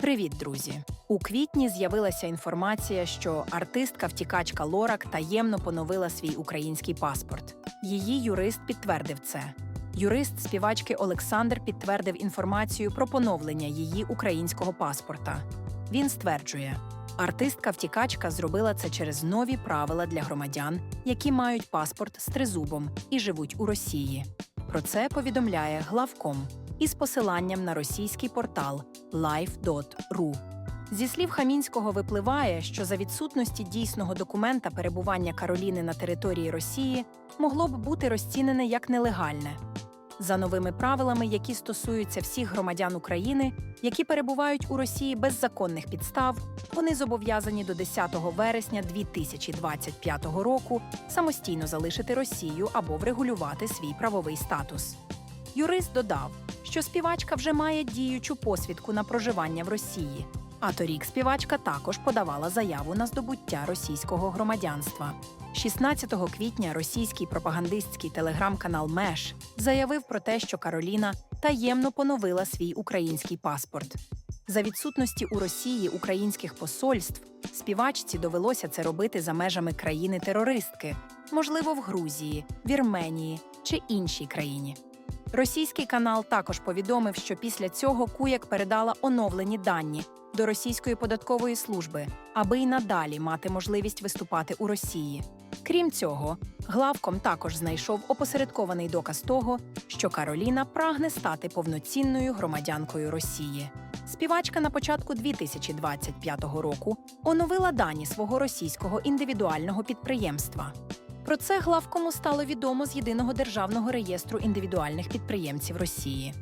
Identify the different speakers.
Speaker 1: Привіт, друзі! У квітні з'явилася інформація, що артистка-втікачка Лорак таємно поновила свій український паспорт. Її юрист підтвердив це. Юрист співачки Олександр підтвердив інформацію про поновлення її українського паспорта. Він стверджує, артистка-втікачка зробила це через нові правила для громадян, які мають паспорт з тризубом і живуть у Росії. Про це повідомляє главком із посиланням на російський портал life.ru. Зі слів Хамінського випливає, що за відсутності дійсного документа перебування Кароліни на території Росії могло б бути розцінене як нелегальне. За новими правилами, які стосуються всіх громадян України, які перебувають у Росії без законних підстав, вони зобов'язані до 10 вересня 2025 року самостійно залишити Росію або врегулювати свій правовий статус. Юрист додав, що співачка вже має діючу посвідку на проживання в Росії. А торік співачка також подавала заяву на здобуття російського громадянства. 16 квітня російський пропагандистський телеграм-канал Меш заявив про те, що Кароліна таємно поновила свій український паспорт. За відсутності у Росії українських посольств співачці довелося це робити за межами країни-терористки, можливо, в Грузії, Вірменії чи іншій країні. Російський канал також повідомив, що після цього Куяк передала оновлені дані до російської податкової служби, аби й надалі мати можливість виступати у Росії. Крім цього, главком також знайшов опосередкований доказ того, що Кароліна прагне стати повноцінною громадянкою Росії. Співачка на початку 2025 року оновила дані свого російського індивідуального підприємства. Про це главкому стало відомо з єдиного державного реєстру індивідуальних підприємців Росії.